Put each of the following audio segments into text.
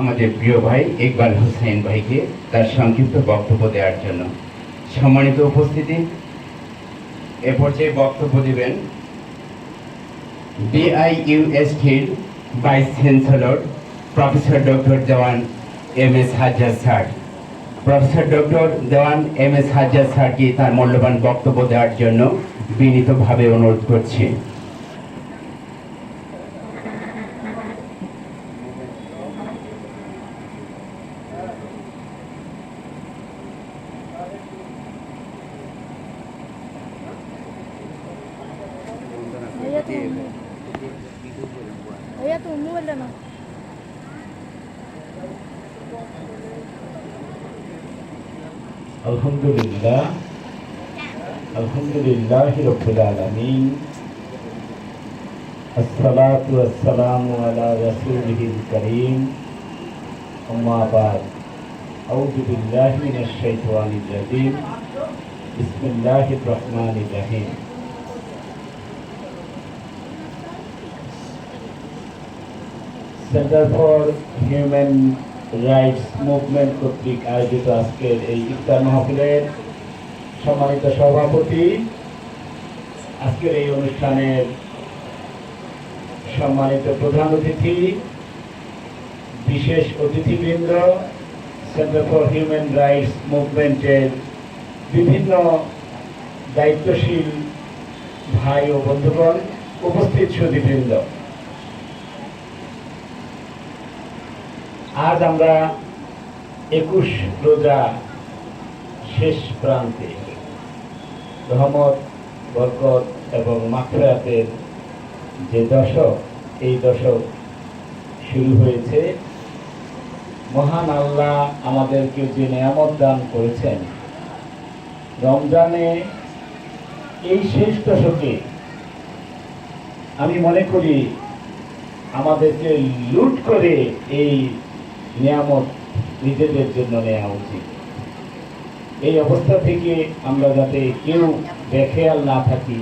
আমাদের প্রিয় ভাই ইকবাল হোসেন ভাইকে তার সংক্ষিপ্ত বক্তব্য দেওয়ার জন্য। সম্মানিত উপস্থিতি, এ পর্যায়ে বক্তব্য দেবেন বিআইইউএসটির vice chancellor professor doctor Dewan M S Hazar sir. Professor doctor Dewan M S Hazar স্যারকে তার মূল্যবান বক্তব্য দেওয়ার জন্য বিনীতভাবে অনুরোধ করছি। تهمه هي تهمه ولا ما؟ الحمد لله. الحمد لله رب العالمين. الصلاة والسلام على رسوله الكريم. أما بعد أعوذ بالله من الشيطان الرجيم. بسم الله الرحمن الرحيم. Centre for human rights movement কর্তৃক আয়োজিত আজকের এই ইফতার মাহফিলের সম্মানিত সভাপতি, আজকের এই অনুষ্ঠানের সম্মানিত প্রধান অতিথি, বিশেষ অতিথিবৃন্দ সেন্টার ফর হিউম্যান রাইটস মুভমেন্টের বিভিন্ন দায়িত্বশীল ভাই ও বন্ধুগণ, উপস্থিত সুদীবৃন্দ আজ আমরা একুশ রোজা শেষ প্রান্তে রহমত, বরকত এবং মাকফরাতের যে দশক, এই দশক শুরু হয়েছে। মহান আল্লাহ আমাদেরকে যে নিয়ামত দান করেছেন, রমজানে এই শেষ দশকে আমি মনে করি আমাদেরকে লুট করে এই নিয়ামত নিজেদের জন্য নেওয়া উচিত। এই অবস্থা থেকে আমরা যাতে কেউ বেখেয়াল না থাকি,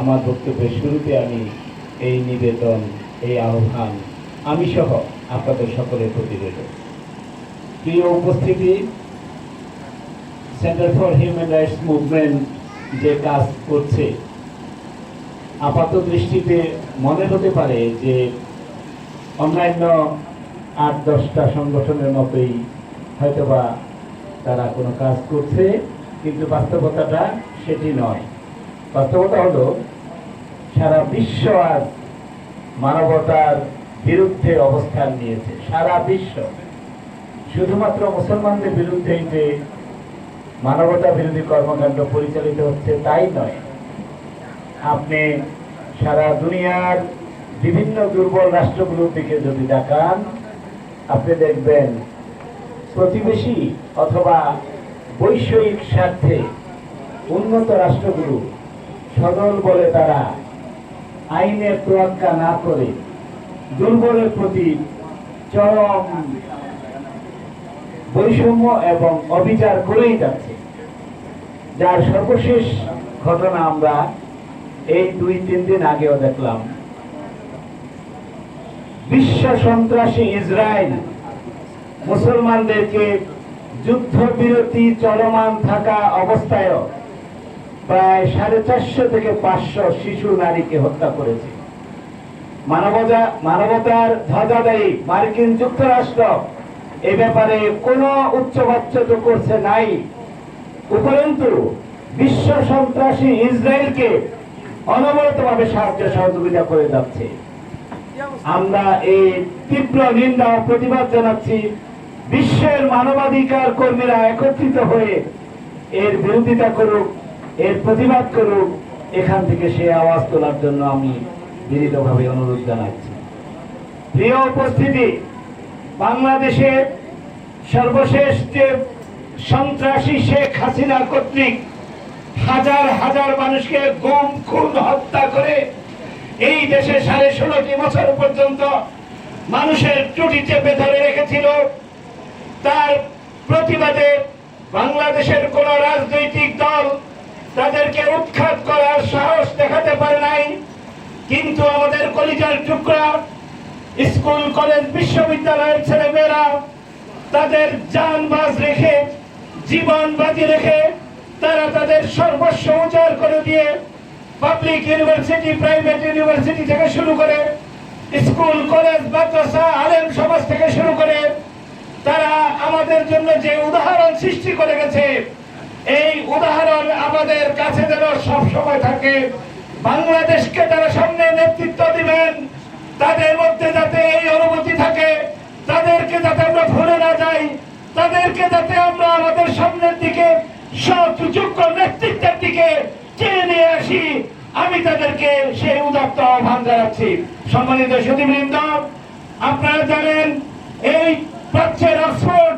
আমার বক্তব্যের শুরুতে আমি এই নিবেদন, এই আহ্বান, আমি সহ আপনাদের সকলের প্রতি রইল। প্রিয় উপস্থিতি centre for human rights movement যে কাজ করছে, আপাত দৃষ্টিতে মনে হতে পারে যে অন্যান্য আট, দশটা সংগঠনের মতোই হয়তোবা তারা কোনো কাজ করছে, কিন্তু বাস্তবতাটা সেটি নয়। বাস্তবতা হলো, সারা বিশ্ব আজ মানবতার বিরুদ্ধে অবস্থান নিয়েছে, সারা বিশ্ব। শুধুমাত্র মুসলমানদের বিরুদ্ধেই যে মানবতা বিরোধী কর্মকাণ্ড পরিচালিত হচ্ছে, তাই নয়। আপনি সারা দুনিয়ার বিভিন্ন দুর্বল রাষ্ট্রগুলোর দিকে যদি দেখান আপনি দেখবেন প্রতিবেশী অথবা বৈষয়িক স্বার্থে উন্নত রাষ্ট্রগুলো সদল বলে তারা আইনের তোয়াক্কা না করে দুর্বলের প্রতি চরম বৈষম্য এবং অবিচার করেই যাচ্ছে। যার সর্বশেষ ঘটনা আমরা এই দুই তিন দিন আগেও দেখলাম। বিশ্ব সন্ত্রাসী ইসরায়েল, মুসলমানদেরকে যুদ্ধবিরতি চলমান থাকা অবস্থায়ও প্রায় সাড়ে চারশো থেকে পাঁচশো শিশু নারীকে হত্যা করেছে। মানবতা মানবতার ধ্বজাদায়ী মার্কিন যুক্তরাষ্ট্র এ ব্যাপারে কোনো উচ্চবাচ্য তো করছে নাই। উপরন্তু, বিশ্ব সন্ত্রাসী ইসরায়েলকে অনবরতভাবে সাহায্য সহযোগিতা করে যাচ্ছে। আমরা এই তীব্র নিন্দা ও প্রতিবাদ জানাচ্ছি। বিশ্বের মানবাধিকার কর্মীরা একত্রিত হয়ে এর বিরোধিতা করুক, এর প্রতিবাদ করুক, এখান থেকে সে আওয়াজ তোলার জন্য আমি বিনীতভাবে অনুরোধ জানাচ্ছি। প্রিয় উপস্থিতি, বাংলাদেশে সর্বশেষ যে সন্ত্রাসী শেখ হাসিনা কর্তৃক হাজার হাজার মানুষকে গুম, খুন, হত্যা করে এই দেশে সাড়ে ষোলোটি বছর পর্যন্ত মানুষের ত্রুটি চেপে ধরে রেখেছিল। তার প্রতিবাদে বাংলাদেশের কোন রাজনৈতিক দল তাদেরকে উৎখাত করার সাহস দেখাতে পারে নাই। কিন্তু আমাদের কলিজার টুকরা, স্কুল, কলেজ, বিশ্ববিদ্যালয়ের ছেলেমেয়েরা তাদের যান বাজ রেখে, জীবন বাজি রেখে তারা তাদের সর্বস্ব উজাড় করে দিয়ে পাবলিক ইউনিভার্সিটি প্রাইভেট ইউনিভার্সিটি থেকে শুরু করে স্কুল, কলেজ, মাদ্রাসা, আলেম সমাজ থেকে শুরু করে তারা আমাদের জন্য যে উদাহরণ সৃষ্টি করে গেছে, এই উদাহরণ আমাদের কাছে যেন সব সময় থাকে। বাংলাদেশকে তারা সামনে নেতৃত্ব দিবেন, তাদের মধ্যে যাতে এই অনুভূতি থাকে, তাদেরকে যাতে আমরা ভুলে না যাই, তাদেরকে যাতে আমরা আমাদের সামনের দিকে সৎ, যোগ্য নেতৃত্বের দিকে চেয়ে নিয়ে আসি। আমি তাদেরকে সেই উদাত্ত আহ্বান জানাচ্ছি। সম্মানিত সুদীবৃন্দ আপনারা জানেন, এই প্রাচ্যের অক্সফোর্ড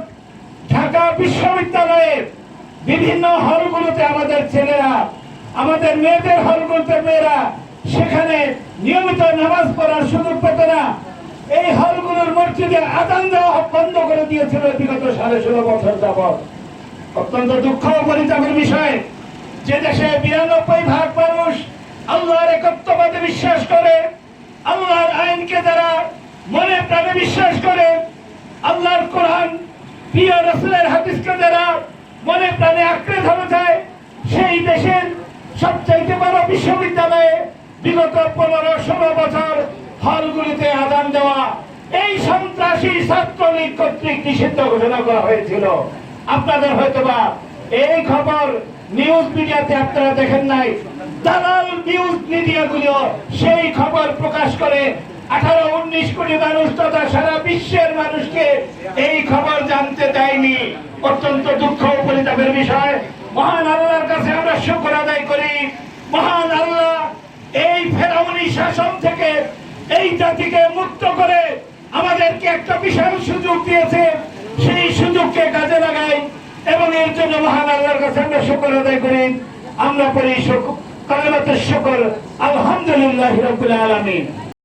ঢাকা বিশ্ববিদ্যালয়ের বিভিন্ন হলগুলোতে আমাদের ছেলেরা, আমাদের মেয়েদের হলগুলোতে মেয়েরা সেখানে নিয়মিত নামাজ পড়ার সুযোগ পেত না। এই হলগুলোর মসজিদে আদান দেওয়া বন্ধ করে দিয়েছিল বিগত সাড়ে ষোলো বছর যাবৎ। অত্যন্ত দুঃখ পরিতাপের বিষয়। যে দেশে বিরানব্বই ভাগ মানুষ আল্লাহর একত্ববাদে বিশ্বাস করে, আল্লাহর আইনকে যারা মনে প্রাণে বিশ্বাস করে, আল্লাহর কোরআন, প্রিয় রসুলের হাদিসকে যারা মনে প্রাণে আঁকড়ে ধরে যায়, সেই দেশের সবচাইতে বড় বিশ্ববিদ্যালয়ে বিগত পনেরো ষোলো বছর হলগুলিতে আদান দেওয়া এই সন্ত্রাসী ছাত্রলীগ কর্তৃক নিষিদ্ধ ঘোষণা করা হয়েছিল। আপনাদের হয়তোবা এই খবর নিউজ মিডিয়াতে আপনারা দেখেন নাই। দালাল নিউজ মিডিয়াগুলো সেই খবর প্রকাশ করে আঠারো, উনিশ কোটি মানুষ তথা সারা বিশ্বের মানুষকে এই খবর জানতে দেয়নি। অত্যন্ত দুঃখ পরিতাপের বিষয়। মহান আল্লাহর কাছে আমরা শুকর আদায় করি। মহান আল্লাহ এই ফেরাউনি শাসন থেকে এই জাতিকে মুক্ত করে আমাদেরকে একটা বিশাল সুযোগ দিয়েছে। সেই সুযোগকে কাজে লাগাই এবং এর জন্য মহান আল্লাহর কাছে আমরা শুকর আদায় করি। আমরা করি কালেমাতের শুকর। আলহামদুলিল্লাহ রবিল আলমিন।